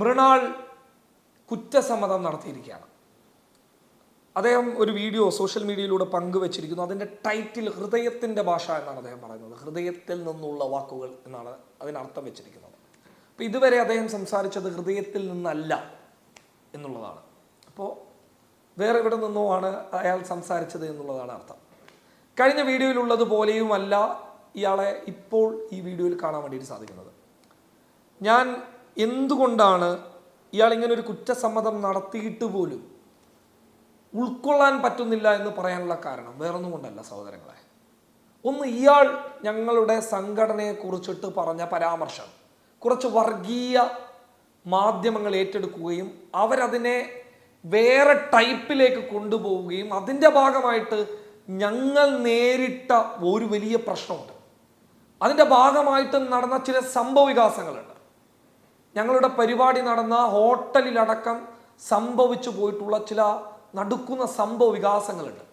മൃണാൾ കുറ്റസമ്മതം നടത്തിയിരിക്കുകയാണ്. അദ്ദേഹം ഒരു വീഡിയോ സോഷ്യൽ മീഡിയയിലൂടെ പങ്കുവച്ചിരിക്കുന്നു. അതിന്റെ ടൈറ്റിൽ ഹൃദയത്തിന്റെ ഭാഷ എന്നാണ് അദ്ദേഹം പറയുന്നത്. ഹൃദയത്തിൽ നിന്നുള്ള വാക്കുകൾ എന്നാണ് അതിനർത്ഥം വെച്ചിരിക്കുന്നത്. അപ്പോൾ ഇതുവരെ അദ്ദേഹം സംസാരിച്ചത് ഹൃദയത്തിൽ നിന്നല്ല എന്നുള്ളതാണ്. അപ്പോൾ വേറെ എവിടെ നിന്നോ ആണ് അയാൾ സംസാരിച്ചത് എന്നുള്ളതാണ് അർത്ഥം. കഴിഞ്ഞ വീഡിയോയിലുള്ളതുപോലെയുമല്ല ഇയാളെ ഇപ്പോൾ ഈ വീഡിയോയിൽ കാണാൻ വേണ്ടിയിട്ട് സാധിക്കുന്നത്. ഞാൻ എന്തുകൊണ്ടാണ് ഇയാൾ ഇങ്ങനെ ഒരു കുറ്റസമ്മതം നടത്തിയിട്ട് പോലും ഉൾക്കൊള്ളാൻ പറ്റുന്നില്ല എന്ന് പറയാനുള്ള കാരണം വേറൊന്നും കൊണ്ടല്ല സഹോദരങ്ങളെ. ഒന്ന് ഇയാൾ ഞങ്ങളുടെ സംഘടനയെ കുറിച്ചിട്ട് പറഞ്ഞ പരാമർശം. കുറച്ച് വർഗീയ മാധ്യമങ്ങൾ ഏറ്റെടുക്കുകയും അവരതിനെ വേറെ ടൈപ്പിലേക്ക് കൊണ്ടുപോവുകയും അതിന്റെ ഭാഗമായിട്ട് ഞങ്ങൾ നേരിട്ട ഒരു വലിയ പ്രശ്നമുണ്ട്. അതിന്റെ ഭാഗമായിട്ട് നടന്ന ചില സംഭവ വികാസങ്ങളുണ്ട് ഞങ്ങളുടെ പരിപാടി നടന്ന ഹോട്ടലിലടക്കം സംഭവിച്ചു പോയിട്ടുള്ള ചില നടക്കുന്ന സംഭവ വികാസങ്ങളുണ്ട്.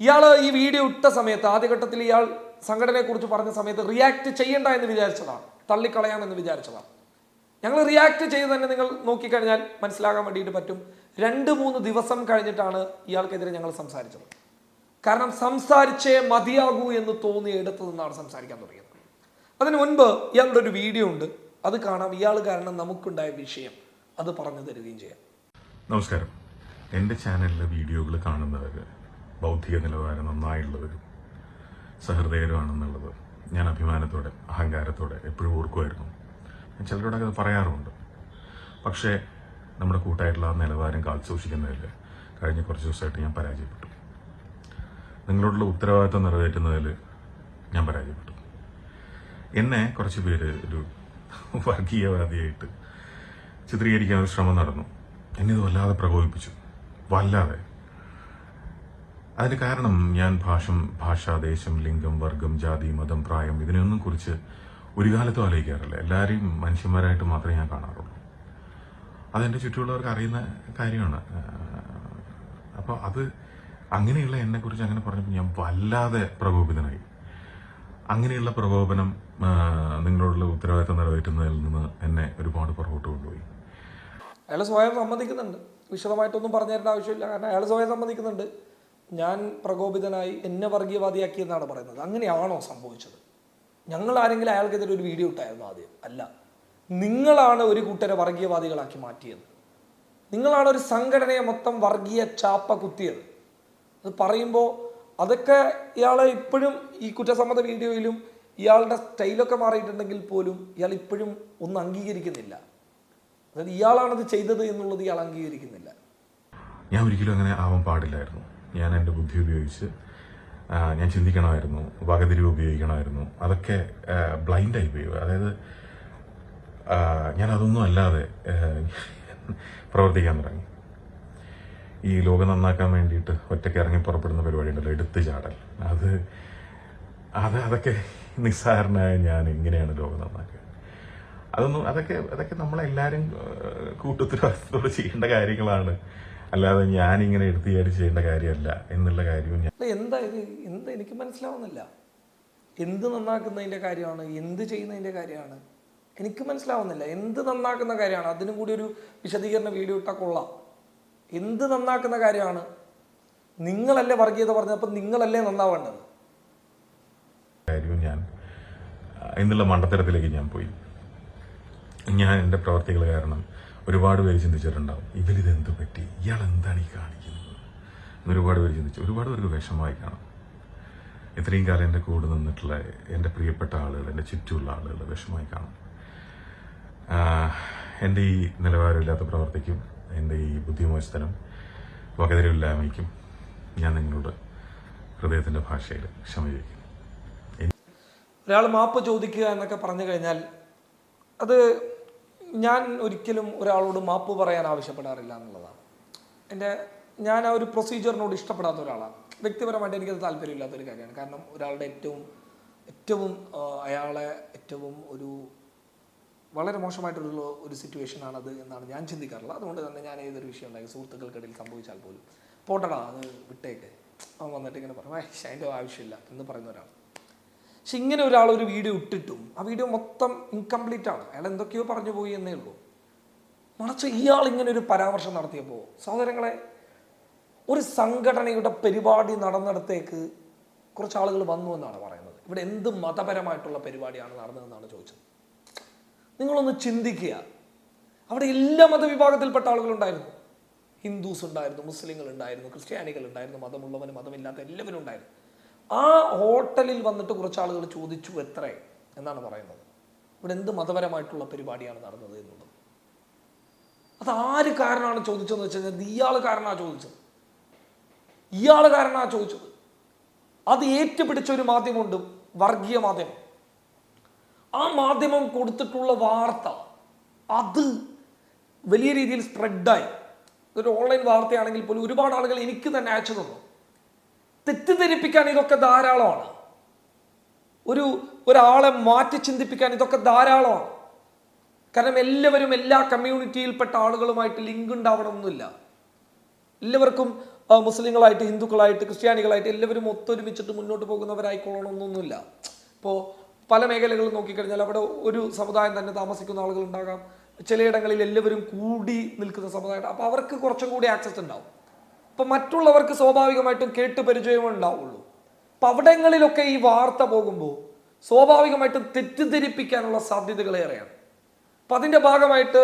ഇയാൾ ഈ വീഡിയോ ഇട്ട സമയത്ത് ആദ്യഘട്ടത്തിൽ ഇയാൾ സംഘടനയെക്കുറിച്ച് പറഞ്ഞ സമയത്ത് റിയാക്ട് ചെയ്യണ്ട എന്ന് വിചാരിച്ചതാണ് തള്ളിക്കളയാമെന്ന് വിചാരിച്ചതാണ്. ഞങ്ങൾ റിയാക്ട് ചെയ്ത് തന്നെ നിങ്ങൾ നോക്കിക്കഴിഞ്ഞാൽ മനസ്സിലാകാൻ വേണ്ടിയിട്ട് പറ്റും രണ്ട് മൂന്ന് ദിവസം കഴിഞ്ഞിട്ടാണ് ഇയാൾക്കെതിരെ ഞങ്ങൾ സംസാരിച്ചത്. കാരണം സംസാരിച്ചേ മതിയാകൂ എന്ന് തോന്നി എടുത്തു നിന്നാണ് സംസാരിക്കാൻ തുടങ്ങിയത്. അതിനു മുൻപ് ഇയാളുടെ ഒരു വീഡിയോ ഉണ്ട്. അത് കാണാം. ഇയാൾ കാരണം നമുക്കുണ്ടായ വിഷയം. അത് പറഞ്ഞു തരികയും ചെയ്യാം. നമസ്കാരം. എന്റെ ചാനലിലെ വീഡിയോകൾ കാണുന്നവർ ബൗദ്ധിക നിലവാരം നന്നായുള്ളവരും സഹൃദയരുമാണെന്നുള്ളത് ഞാൻ അഭിമാനത്തോടെ അഹങ്കാരത്തോടെ എപ്പോഴും ഓർക്കുമായിരുന്നു. ഞാൻ ചിലരോടൊക്കെ അത് പറയാറുമുണ്ട്. പക്ഷേ നമ്മുടെ കൂട്ടായിട്ടുള്ള ആ നിലവാരം കാത്തുസൂക്ഷിക്കുന്നതിൽ കഴിഞ്ഞ കുറച്ച് ദിവസമായിട്ട് ഞാൻ പരാജയപ്പെട്ടു. നിങ്ങളോടുള്ള ഉത്തരവാദിത്തം നിറവേറ്റുന്നതിൽ ഞാൻ പരാജയപ്പെട്ടു. എന്നെ കുറച്ച് പേര് ഒരു വർഗീയവാദിയായിട്ട് ചിത്രീകരിക്കാൻ ഒരു ശ്രമം നടന്നു. എന്നെ ഇത് വല്ലാതെ പ്രകോപിപ്പിച്ചു. വല്ലാതെ. അതിന് കാരണം ഞാൻ ഭാഷം ഭാഷ ദേശം ലിംഗം വർഗം ജാതി മതം പ്രായം ഇതിനെയൊന്നും കുറിച്ച് ഒരു കാലത്തും ആലോചിക്കാറില്ല. എല്ലാവരെയും മനുഷ്യന്മാരായിട്ട് മാത്രമേ ഞാൻ കാണാറുള്ളൂ. അതെന്റെ ചുറ്റുമുള്ളവർക്ക് അറിയുന്ന കാര്യമാണ്. അപ്പോൾ അത് അങ്ങനെയുള്ള എന്നെക്കുറിച്ച് അങ്ങനെ പറഞ്ഞപ്പോൾ ഞാൻ വല്ലാതെ പ്രകോപിതനായി. അങ്ങനെയുള്ള പ്രകോപനം നിങ്ങളോടുള്ള ഉത്തരവാദിത്തം നിറവേറ്റുന്നതിൽ നിന്ന് എന്നെ ഒരുപാട് പുറകോട്ട് കൊണ്ടുപോയി. അയാൾ സ്വയം സമ്മതിക്കുന്നുണ്ട്. വിശദമായിട്ടൊന്നും പറഞ്ഞു തരേണ്ട ആവശ്യമില്ല. കാരണം അയാൾ സ്വയം സമ്മതിക്കുന്നുണ്ട്. ഞാൻ പ്രകോപിതനായി എന്നെ വർഗീയവാദിയാക്കി എന്നാണ് പറയുന്നത്. അങ്ങനെയാണോ സംഭവിച്ചത്? ഞങ്ങൾ ആരെങ്കിലും അയാൾക്കെതിരെ ഒരു വീഡിയോ ഇട്ടായിരുന്നു ആദ്യം? അല്ല. നിങ്ങളാണ് ഒരു കൂട്ടരെ വർഗീയവാദികളാക്കി മാറ്റിയത്. നിങ്ങളാണ് ഒരു സംഘടനയെ മൊത്തം വർഗീയ ചാപ്പ കുത്തിയത്. അത് പറയുമ്പോൾ അതൊക്കെ ഇയാളെ ഇപ്പോഴും ഈ കുറ്റസമ്മത വീഡിയോയിലും ഇയാളുടെ സ്റ്റൈലൊക്കെ മാറിയിട്ടുണ്ടെങ്കിൽ പോലും ഇയാൾ ഇപ്പോഴും ഒന്നും അംഗീകരിക്കുന്നില്ല. അതായത് ഇയാളാണത് ചെയ്തത് എന്നുള്ളത് ഇയാൾ അംഗീകരിക്കുന്നില്ല. ഞാൻ ഒരിക്കലും അങ്ങനെ ആവാൻ പാടില്ലായിരുന്നു. ഞാൻ എന്റെ ബുദ്ധി ഉപയോഗിച്ച് ഞാൻ ചിന്തിക്കണമായിരുന്നു വകതിരിവ് ഉപയോഗിക്കണമായിരുന്നു. അതൊക്കെ ബ്ലൈൻഡായി പോയി. അതായത് ഞാൻ അതൊന്നും അല്ലാതെ പ്രവർത്തിക്കാൻ തുടങ്ങി. ഈ ലോകം നന്നാക്കാൻ വേണ്ടിയിട്ട് ഒറ്റയ്ക്ക് ഇറങ്ങി പുറപ്പെടുന്ന പരിപാടി ഉണ്ടല്ലോ എടുത്തു ചാടൽ. അത് അത് അതൊക്കെ നിസ്സാരനായ ഞാൻ എങ്ങനെയാണ് ലോകം നന്നാക്കുക. അതൊന്നും അതൊക്കെ അതൊക്കെ നമ്മളെല്ലാവരും കൂട്ടത്തിലോട് ചെയ്യേണ്ട കാര്യങ്ങളാണ്. അല്ലാതെ ഞാനിങ്ങനെ എടുത്തു ചാടി ചെയ്യേണ്ട കാര്യമല്ല എന്നുള്ള കാര്യവും ഞാൻ എന്താ ഇത്? എന്താ എനിക്ക് മനസ്സിലാവുന്നില്ല. എന്ത് നന്നാക്കുന്നതിന്റെ കാര്യമാണ് എന്ത് ചെയ്യുന്നതിന്റെ കാര്യമാണ്? എനിക്ക് മനസ്സിലാവുന്നില്ല. എന്ത് നന്നാക്കുന്ന കാര്യമാണ്? അതിനും കൂടി ഒരു വിശദീകരണ വീഡിയോ ഇട്ടാൽ കൊള്ളാം. എന്ത് നന്നാക്കുന്ന കാര്യമാണ്? നിങ്ങളല്ലേ വർഗീയത പറഞ്ഞപ്പോൾ നിങ്ങളല്ലേ നന്നാവേണ്ടത്? ഞാൻ. എന്നുള്ള മണ്ടത്തരത്തിലേക്ക് ഞാൻ പോയി. ഞാൻ എന്റെ പ്രവർത്തികൾ കാരണം ഒരുപാട് പേര് ചിന്തിച്ചിട്ടുണ്ടാവും ഇവരിത് എന്ത് പറ്റി? ഇയാൾ എന്താണ് ഈ കാണിക്കുന്നത്? എന്ന് ഒരുപാട് പേര് ചിന്തിച്ചു. ഒരുപാട് പേർക്ക് വിഷമമായി കാണും. ഇത്രയും കാലം എന്റെ കൂടെ നിന്നിട്ടുള്ള എന്റെ പ്രിയപ്പെട്ട ആളുകൾ എന്റെ ചുറ്റുമുള്ള ആളുകൾ വിഷമമായി കാണും. എന്റെ ഈ നിലവാരമില്ലാത്ത പ്രവർത്തിക്കും എന്റെ ഈ ബുദ്ധിമോചനം വകതിരില്ലായ്മയ്ക്കും ഞാൻ നിങ്ങളുടെ ഹൃദയത്തിന്റെ ഭാഷയിൽ ക്ഷമ ചോദിക്കുന്നു. ഒരാൾ മാപ്പ് ചോദിക്കുക എന്നൊക്കെ പറഞ്ഞു കഴിഞ്ഞാൽ അത് ഞാൻ ഒരിക്കലും ഒരാളോട് മാപ്പ് പറയാൻ ആവശ്യപ്പെടാറില്ല എന്നുള്ളതാണ്. എന്റെ ഞാൻ ആ ഒരു പ്രൊസീജിയറിനോട് ഇഷ്ടപ്പെടാത്ത ഒരാളാണ്. വ്യക്തിപരമായിട്ട് എനിക്കത് താല്പര്യമില്ലാത്തൊരു കാര്യമാണ്. കാരണം ഒരാളുടെ ഏറ്റവും ഏറ്റവും അയാളെ ഏറ്റവും ഒരു വളരെ മോശമായിട്ടുള്ള ഒരു സിറ്റുവേഷൻ സിറ്റുവേഷനാണത് എന്നാണ് ഞാൻ ചിന്തിക്കാറുള്ളത്. അതുകൊണ്ട് തന്നെ ഞാൻ ഏതൊരു വിഷയം ഉണ്ടായി സുഹൃത്തുക്കൾക്കിടയിൽ സംഭവിച്ചാൽ പോലും പോട്ടടാ അത് വിട്ടേക്ക്. അവൻ വന്നിട്ട് ഇങ്ങനെ പറഞ്ഞു "ഏയ്, അതിന്റെ ആവശ്യമില്ല എന്ന് പറയുന്ന ഒരാൾ. പക്ഷെ ഇങ്ങനെ ഒരാൾ ഒരു വീഡിയോ ഇട്ടിട്ടും ആ വീഡിയോ മൊത്തം ഇൻകംപ്ലീറ്റ് ആണ്. അയാൾ എന്തൊക്കെയോ പറഞ്ഞു പോയി എന്നേ ഉള്ളൂ. മറിച്ച് ഇയാൾ ഇങ്ങനെ ഒരു പരാമർശം നടത്തിയപ്പോൾ സഹോദരങ്ങളെ ഒരു സംഘടനയുടെ പരിപാടി നടന്നിടത്തേക്ക് കുറച്ച് ആളുകൾ വന്നു എന്നാണ് പറയുന്നത്. ഇവിടെ എന്ത് മതപരമായിട്ടുള്ള പരിപാടിയാണ് നടന്നതെന്നാണ് ചോദിച്ചത്. നിങ്ങളൊന്ന് ചിന്തിക്കുക. അവിടെ എല്ലാ മതവിഭാഗത്തിൽപ്പെട്ട ആളുകളുണ്ടായിരുന്നു. ഹിന്ദുസ് ഉണ്ടായിരുന്നു മുസ്ലിങ്ങൾ ഉണ്ടായിരുന്നു ക്രിസ്ത്യാനികൾ ഉണ്ടായിരുന്നു മതമുള്ളവന് മതമില്ലാത്ത എല്ലാവരും ഉണ്ടായിരുന്നു. ആ ഹോട്ടലിൽ വന്നിട്ട് കുറച്ച് ആളുകൾ ചോദിച്ചു എത്ര എന്നാണ് പറയുന്നത്. ഇവിടെ എന്ത് മതപരമായിട്ടുള്ള പരിപാടിയാണ് നടന്നത് എന്നുള്ളത്. അത് ആര് കാരണമാണ് ചോദിച്ചതെന്ന് വെച്ച് കഴിഞ്ഞാൽ ഇയാൾ കാരണമാണ് ചോദിച്ചത്. ഇയാൾ കാരണമാണ് ചോദിച്ചത്. അത് ഏറ്റുപിടിച്ച ഒരു മാധ്യമമുണ്ട് വർഗീയ മാധ്യമം. ആ മാധ്യമം കൊടുത്തിട്ടുള്ള വാർത്ത അത് വലിയ രീതിയിൽ സ്പ്രെഡായി. ഒരു ഓൺലൈൻ വാർത്തയാണെങ്കിൽ പോലും ഒരുപാട് ആളുകൾ എനിക്ക് തന്നെ അയച്ചു തന്നു. തെറ്റിദ്ധരിപ്പിക്കാൻ ഇതൊക്കെ ധാരാളമാണ്. ഒരു ഒരാളെ മാറ്റി ചിന്തിപ്പിക്കാൻ ഇതൊക്കെ ധാരാളമാണ്. കാരണം എല്ലാവരും എല്ലാ കമ്മ്യൂണിറ്റിയിൽപ്പെട്ട ആളുകളുമായിട്ട് ലിങ്ക് ഉണ്ടാവണമെന്നില്ല. എല്ലാവർക്കും മുസ്ലിങ്ങളായിട്ട് ഹിന്ദുക്കളായിട്ട് ക്രിസ്ത്യാനികളായിട്ട് എല്ലാവരും ഒത്തൊരുമിച്ചിട്ട് മുന്നോട്ട് പോകുന്നവരായിക്കൊള്ളണമെന്നൊന്നുമില്ല. ഇപ്പോൾ പല മേഖലകളും നോക്കിക്കഴിഞ്ഞാൽ അവിടെ ഒരു സമുദായം തന്നെ താമസിക്കുന്ന ആളുകൾ ഉണ്ടാകാം. ചിലയിടങ്ങളിൽ എല്ലാവരും കൂടി നിൽക്കുന്ന സമുദായം അപ്പോൾ അവർക്ക് കുറച്ചും കൂടി ആക്സസ് ഉണ്ടാവും. അപ്പം മറ്റുള്ളവർക്ക് സ്വാഭാവികമായിട്ടും കേട്ട് പരിചയമേ ഉണ്ടാവുള്ളൂ. അപ്പം അവിടങ്ങളിലൊക്കെ ഈ വാർത്ത പോകുമ്പോൾ സ്വാഭാവികമായിട്ടും തെറ്റിദ്ധരിപ്പിക്കാനുള്ള സാധ്യതകൾ ഏറെയാണ്. അപ്പം അതിന്റെ ഭാഗമായിട്ട്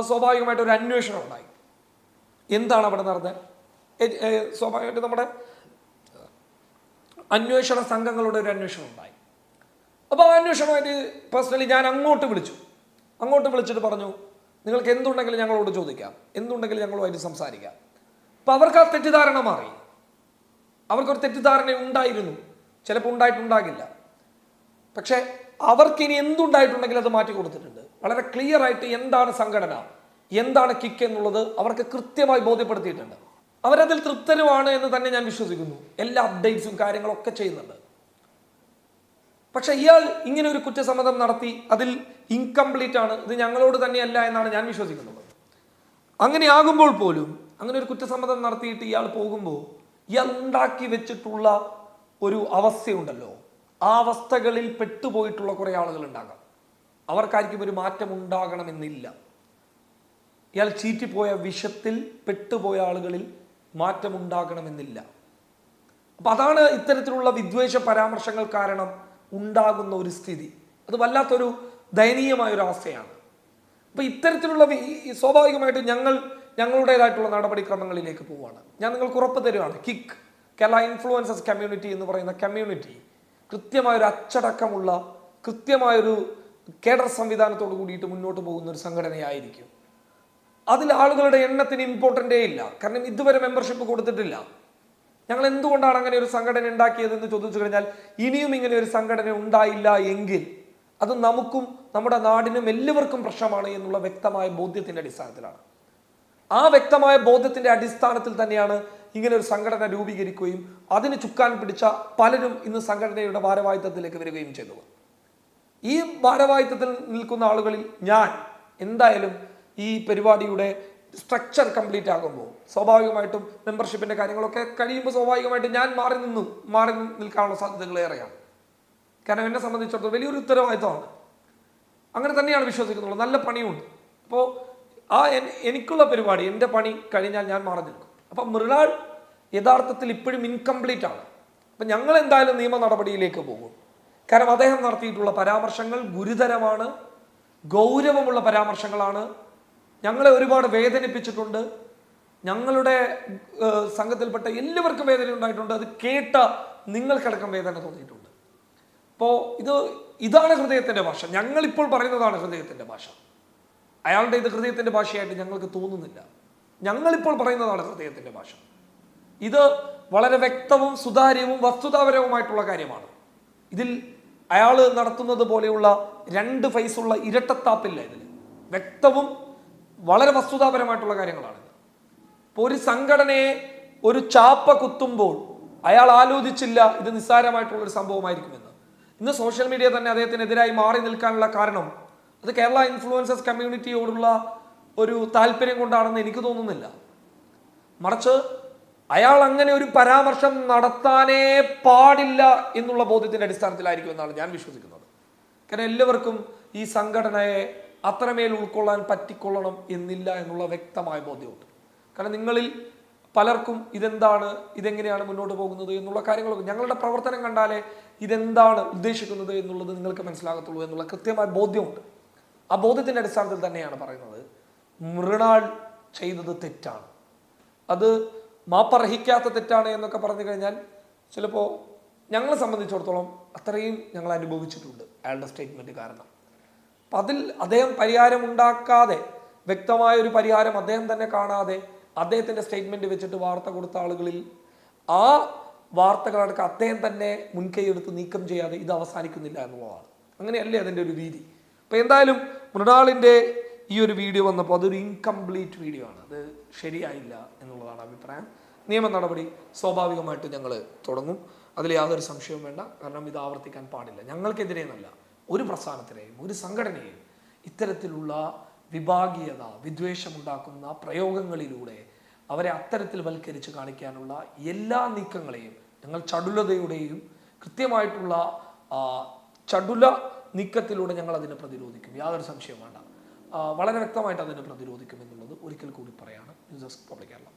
സ്വാഭാവികമായിട്ട് ഒരു അന്വേഷണം ഉണ്ടായി. എന്താണ് അവിടെ നടന്നത്? സ്വാഭാവികമായിട്ട് നമ്മുടെ അന്വേഷണ സംഘങ്ങളുടെ ഒരു അന്വേഷണം ഉണ്ടായി. അപ്പോൾ അന്വേഷണമായിട്ട് പേഴ്സണലി ഞാൻ അങ്ങോട്ട് വിളിച്ചു. അങ്ങോട്ട് വിളിച്ചിട്ട് പറഞ്ഞു നിങ്ങൾക്ക് എന്തുണ്ടെങ്കിലും ഞങ്ങളോട് ചോദിക്കാം. എന്തുണ്ടെങ്കിലും ഞങ്ങളുമായിട്ട് സംസാരിക്കാം. അപ്പോൾ അവർക്ക് ആ തെറ്റിദ്ധാരണ മാറി. അവർക്കൊരു തെറ്റിദ്ധാരണ ഉണ്ടായിരുന്നു. ചിലപ്പോൾ ഉണ്ടായിട്ടുണ്ടാകില്ല. പക്ഷേ അവർക്കിനി എന്തുണ്ടായിട്ടുണ്ടെങ്കിലും അത് മാറ്റി കൊടുത്തിട്ടുണ്ട്. വളരെ ക്ലിയർ ആയിട്ട് എന്താണ് സംഘടന എന്താണ് കിക്ക് എന്നുള്ളത് അവർക്ക് കൃത്യമായി ബോധ്യപ്പെടുത്തിയിട്ടുണ്ട്. അവരതിൽ തൃപ്തരുമാണ് എന്ന് തന്നെ ഞാൻ വിശ്വസിക്കുന്നു. എല്ലാ അപ്ഡേറ്റ്സും കാര്യങ്ങളൊക്കെ ചെയ്യുന്നുണ്ട്. പക്ഷെ ഇയാൾ ഇങ്ങനെ ഒരു കുറ്റസമ്മതം നടത്തി അതിൽ ഇൻകംപ്ലീറ്റ് ആണ്. ഇത് ഞങ്ങളോട് തന്നെയല്ല എന്നാണ് ഞാൻ വിശ്വസിക്കുന്നത്. അങ്ങനെ ആകുമ്പോൾ പോലും അങ്ങനെ ഒരു കുറ്റസമ്മതം നടത്തിയിട്ട് ഇയാൾ പോകുമ്പോൾ ഇയാൾ ഉണ്ടാക്കി വെച്ചിട്ടുള്ള ഒരു അവസ്ഥയുണ്ടല്ലോ. ആ അവസ്ഥകളിൽ പെട്ടുപോയിട്ടുള്ള കുറേ ആളുകൾ ഉണ്ടാകാം. അവർക്കായിരിക്കും ഒരു മാറ്റം ഉണ്ടാകണമെന്നില്ല. ഇയാൾ ചീറ്റിപ്പോയ വിഷത്തിൽ പെട്ടുപോയ ആളുകളിൽ മാറ്റമുണ്ടാകണമെന്നില്ല അപ്പം അതാണ് ഇത്തരത്തിലുള്ള വിദ്വേഷ പരാമർശങ്ങൾ കാരണം ഉണ്ടാകുന്ന ഒരു സ്ഥിതി. അത് വല്ലാത്തൊരു ദയനീയമായ ഒരു അവസ്ഥയാണ് അപ്പോൾ ഇത്തരത്തിലുള്ള സ്വാഭാവികമായിട്ടും ഞങ്ങൾ ഞങ്ങളുടേതായിട്ടുള്ള നടപടിക്രമങ്ങളിലേക്ക് പോവുകയാണ് ഞാൻ നിങ്ങൾക്ക് ഉറപ്പ് തരുവാണ്. കിക്ക് കേരള ഇൻഫ്ലുവൻസസ് കമ്മ്യൂണിറ്റി എന്ന് പറയുന്ന കമ്മ്യൂണിറ്റി കൃത്യമായൊരു അച്ചടക്കമുള്ള കൃത്യമായൊരു കേഡർ സംവിധാനത്തോട് കൂടിയിട്ട് മുന്നോട്ട് പോകുന്ന ഒരു സംഘടനയായിരിക്കും. അതിൽ ആളുകളുടെ എണ്ണത്തിന് ഇമ്പോർട്ടന്റേ ഇല്ല. കാരണം ഇതുവരെ മെമ്പർഷിപ്പ് കൊടുത്തിട്ടില്ല. ഞങ്ങൾ എന്തുകൊണ്ടാണ് അങ്ങനെ ഒരു സംഘടന ഉണ്ടാക്കിയതെന്ന് ചോദിച്ചു കഴിഞ്ഞാൽ ഇനിയും ഇങ്ങനെ ഒരു സംഘടന ഉണ്ടായില്ല എങ്കിൽ അത് നമുക്കും നമ്മുടെ നാടിനും എല്ലാവർക്കും പ്രശ്നമാണ് എന്നുള്ള വ്യക്തമായ ബോധ്യത്തിന്റെ അടിസ്ഥാനത്തിലാണ്. ആ വ്യക്തമായ ബോധ്യത്തിന്റെ അടിസ്ഥാനത്തിൽ തന്നെയാണ് ഇങ്ങനെ ഒരു സംഘടന രൂപീകരിക്കുകയും അതിന് ചുക്കാൻ പിടിച്ച പലരും ഇന്ന് സംഘടനയുടെ ഭാരവാഹിത്വത്തിലേക്ക് വരികയും ചെയ്തു. ഈ ഭാരവാഹിത്വത്തിൽ നിൽക്കുന്ന ആളുകളിൽ ഞാൻ എന്തായാലും ഈ പരിപാടിയുടെ സ്ട്രക്ചർ കംപ്ലീറ്റ് ആകുമ്പോൾ സ്വാഭാവികമായിട്ടും മെമ്പർഷിപ്പിന്റെ കാര്യങ്ങളൊക്കെ കഴിയുമ്പോൾ സ്വാഭാവികമായിട്ടും ഞാൻ മാറി നിന്നു മാറി നിൽക്കാനുള്ള സാധ്യതകൾ ഏറെയാണ്. കാരണം എന്നെ സംബന്ധിച്ചിടത്തോളം വലിയൊരു ഉത്തരവാദിത്തമാണ്. അങ്ങനെ തന്നെയാണ് വിശ്വസിക്കുന്നുള്ളത് നല്ല പണിയുണ്ട്. അപ്പോൾ ആ എനിക്കുള്ള പരിപാടി എന്റെ പണി കഴിഞ്ഞാൽ ഞാൻ മാറി നിൽക്കും. അപ്പം മൃണാൾ യഥാർത്ഥത്തിൽ ഇപ്പോഴും ഇൻകംപ്ലീറ്റ് ആണ്. അപ്പം ഞങ്ങൾ എന്തായാലും നിയമ നടപടിയിലേക്ക് പോകും. കാരണം അദ്ദേഹം നടത്തിയിട്ടുള്ള പരാമർശങ്ങൾ ഗുരുതരമാണ് ഗൗരവമുള്ള പരാമർശങ്ങളാണ്. ഞങ്ങളെ ഒരുപാട് വേദനിപ്പിച്ചിട്ടുണ്ട്. ഞങ്ങളുടെ സംഘത്തിൽപ്പെട്ട എല്ലാവർക്കും വേദന ഉണ്ടായിട്ടുണ്ട്. അത് കേട്ട നിങ്ങൾക്കടക്കം വേദന തോന്നിയിട്ടുണ്ട്. അപ്പോൾ ഇത് ഇതാണ് ഹൃദയത്തിന്റെ ഭാഷ. ഞങ്ങളിപ്പോൾ പറയുന്നതാണ് ഹൃദയത്തിന്റെ ഭാഷ. അയാളുടെ ഇത് ഹൃദയത്തിന്റെ ഭാഷയായിട്ട് ഞങ്ങൾക്ക് തോന്നുന്നില്ല. ഞങ്ങളിപ്പോൾ പറയുന്നതാണ് ഹൃദയത്തിന്റെ ഭാഷ. ഇത് വളരെ വ്യക്തവും സുതാര്യവും വസ്തുതാപരവുമായിട്ടുള്ള കാര്യമാണ്. ഇതിൽ അയാൾ നടത്തുന്നത് പോലെയുള്ള രണ്ട് ഫേസുള്ള ഇരട്ടത്താപ്പില്ല ഇതിൽ വ്യക്തവും വളരെ വസ്തുതാപരമായിട്ടുള്ള കാര്യങ്ങളാണ്. ഇപ്പോൾ ഒരു സംഘടനയെ ഒരു ചാപ്പ കുത്തുമ്പോൾ അയാൾ ആലോചിച്ചില്ല ഇത് നിസ്സാരമായിട്ടുള്ള ഒരു സംഭവമായിരിക്കുമെന്ന്. ഇന്ന് സോഷ്യൽ മീഡിയ തന്നെ അദ്ദേഹത്തിനെതിരായി മാറി നിൽക്കാനുള്ള കാരണം അത് കേരള ഇൻഫ്ലുവൻസസ് കമ്മ്യൂണിറ്റിയോടുള്ള ഒരു താല്പര്യം കൊണ്ടാണെന്ന് എനിക്ക് തോന്നുന്നില്ല. മറിച്ച് അയാൾ അങ്ങനെ ഒരു പരാമർശം നടത്താനേ പാടില്ല എന്നുള്ള ബോധ്യത്തിന്റെ അടിസ്ഥാനത്തിലായിരിക്കും എന്നാണ് ഞാൻ വിശ്വസിക്കുന്നത്. കാരണം എല്ലാവർക്കും ഈ സംഘടനയെ അത്രമേൽ ഉൾക്കൊള്ളാൻ പറ്റിക്കൊള്ളണം എന്നില്ല എന്നുള്ള വ്യക്തമായ ബോധ്യമുണ്ട്. കാരണം നിങ്ങളിൽ പലർക്കും ഇതെന്താണ് ഇതെങ്ങനെയാണ് മുന്നോട്ട് പോകുന്നത് എന്നുള്ള കാര്യങ്ങളൊക്കെ ഞങ്ങളുടെ പ്രവർത്തനം കണ്ടാലേ ഇതെന്താണ് ഉദ്ദേശിക്കുന്നത് എന്നുള്ളത് നിങ്ങൾക്ക് മനസ്സിലാകത്തുള്ളൂ എന്നുള്ള കൃത്യമായ ബോധ്യമുണ്ട്. ആ ബോധ്യത്തിന്റെ അടിസ്ഥാനത്തിൽ തന്നെയാണ് പറയുന്നത് മൃണാൾ ചെയ്തത് തെറ്റാണ്. അത് മാപ്പർഹിക്കാത്ത തെറ്റാണ് എന്നൊക്കെ പറഞ്ഞു കഴിഞ്ഞാൽ ചിലപ്പോൾ ഞങ്ങളെ സംബന്ധിച്ചിടത്തോളം അത്രയും ഞങ്ങൾ അനുഭവിച്ചിട്ടുണ്ട് അയാളുടെ സ്റ്റേറ്റ്മെന്റ് കാരണം. അപ്പം അതിൽ അദ്ദേഹം പരിഹാരം ഉണ്ടാക്കാതെ വ്യക്തമായ ഒരു പരിഹാരം അദ്ദേഹം തന്നെ കാണാതെ അദ്ദേഹത്തിന്റെ സ്റ്റേറ്റ്മെന്റ് വെച്ചിട്ട് വാർത്ത കൊടുത്ത ആളുകളിൽ ആ വാർത്തകളടക്കം അദ്ദേഹം തന്നെ മുൻകൈയെടുത്ത് നീക്കം ചെയ്യാതെ ഇത് അവസാനിക്കുന്നില്ല എന്നുള്ളതാണ്. അങ്ങനെയല്ലേ അതിന്റെ ഒരു രീതി? അപ്പോൾ എന്തായാലും മൃണാളിന്റെ ഈ ഒരു വീഡിയോ വന്നപ്പോൾ അതൊരു ഇൻകംപ്ലീറ്റ് വീഡിയോ ആണ്. അത് ശരിയായില്ല എന്നുള്ളതാണ് അഭിപ്രായം. നിയമ നടപടി സ്വാഭാവികമായിട്ട് ഞങ്ങൾ തുടങ്ങും. അതിൽ യാതൊരു സംശയവും വേണ്ട. കാരണം ഇത് ആവർത്തിക്കാൻ പാടില്ല. ഞങ്ങൾക്കെതിരെ എന്നല്ല ഒരു പ്രസ്ഥാനത്തിനെയും ഒരു സംഘടനയെയും ഇത്തരത്തിലുള്ള വിഭാഗീയത വിദ്വേഷമുണ്ടാക്കുന്ന പ്രയോഗങ്ങളിലൂടെ അവരെ അത്തരത്തിൽ വൽക്കരിച്ച് കാണിക്കാനുള്ള എല്ലാ നീക്കങ്ങളെയും ഞങ്ങൾ ചടുലതയുടെയും കൃത്യമായിട്ടുള്ള ചടുല നീക്കത്തിലൂടെ ഞങ്ങൾ അതിനെ പ്രതിരോധിക്കും. യാതൊരു സംശയവും വേണ്ട. വളരെ വ്യക്തമായിട്ട് അതിനെ പ്രതിരോധിക്കും എന്നുള്ളത് ഒരിക്കൽ കൂടി പറയാണ് ന്യൂസ് ഡെസ്ക് പബ്ലിക് കേരളം.